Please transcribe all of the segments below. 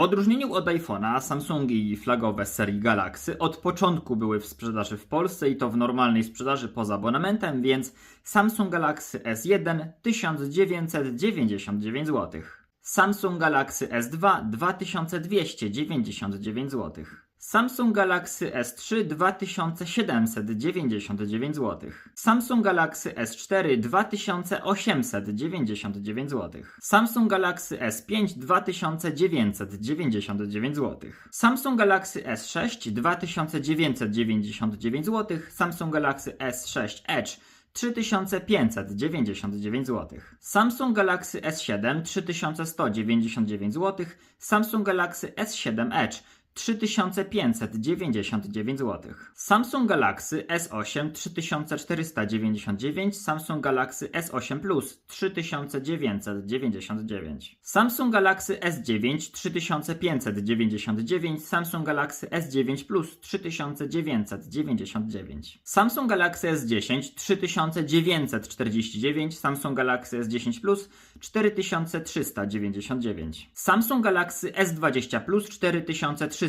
Odróżnieniu od iPhone'a, Samsungi flagowe serii Galaxy od początku były w sprzedaży w Polsce i to w normalnej sprzedaży poza abonamentem, więc Samsung Galaxy S1 1999 zł. Samsung Galaxy S2 2299 zł. Samsung Galaxy S3 2799 zł. Samsung Galaxy S4 2899 zł. Samsung Galaxy S5 2999 zł. Samsung Galaxy S6 2999 zł. Samsung Galaxy S6 Edge 3599 zł. Samsung Galaxy S7 3199 zł. Samsung Galaxy S7 Edge 3599 zł. Samsung Galaxy S8 3499, Samsung Galaxy S8 Plus 3999. Samsung Galaxy S9 3599, Samsung Galaxy S9 Plus 3999. Samsung Galaxy S10 3949, Samsung Galaxy S10 Plus 4399. Samsung Galaxy S20 Plus 4399,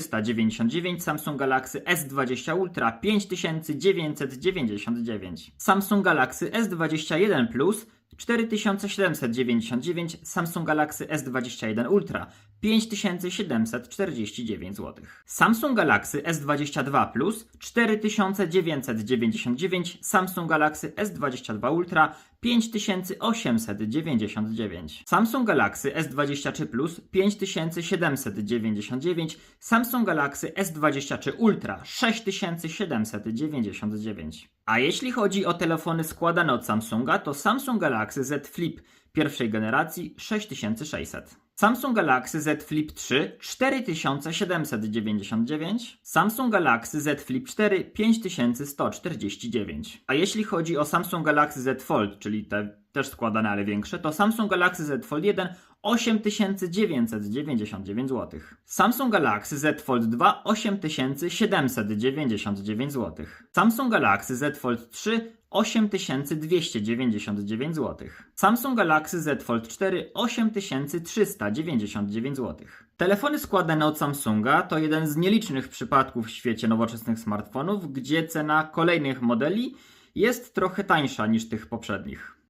Samsung Galaxy S20 Ultra 5999. Samsung Galaxy S21 Plus 4799, Samsung Galaxy S21 Ultra 5749 zł. Samsung Galaxy S22 Plus 4999, Samsung Galaxy S22 Ultra 5899. Samsung Galaxy S23 Plus 5799, Samsung Galaxy S23 Ultra 6799. A jeśli chodzi o telefony składane od Samsunga, to Samsung Galaxy Z Flip pierwszej generacji 6600. Samsung Galaxy Z Flip 3 4799, Samsung Galaxy Z Flip 4 5149. A jeśli chodzi o Samsung Galaxy Z Fold, czyli te też składane, ale większe, to Samsung Galaxy Z Fold 1 8999 zł. Samsung Galaxy Z Fold 2 8799 zł. Samsung Galaxy Z Fold 3 8299 zł. Samsung Galaxy Z Fold 4 8399 zł. Telefony składane od Samsunga to jeden z nielicznych przypadków w świecie nowoczesnych smartfonów, gdzie cena kolejnych modeli jest trochę tańsza niż tych poprzednich.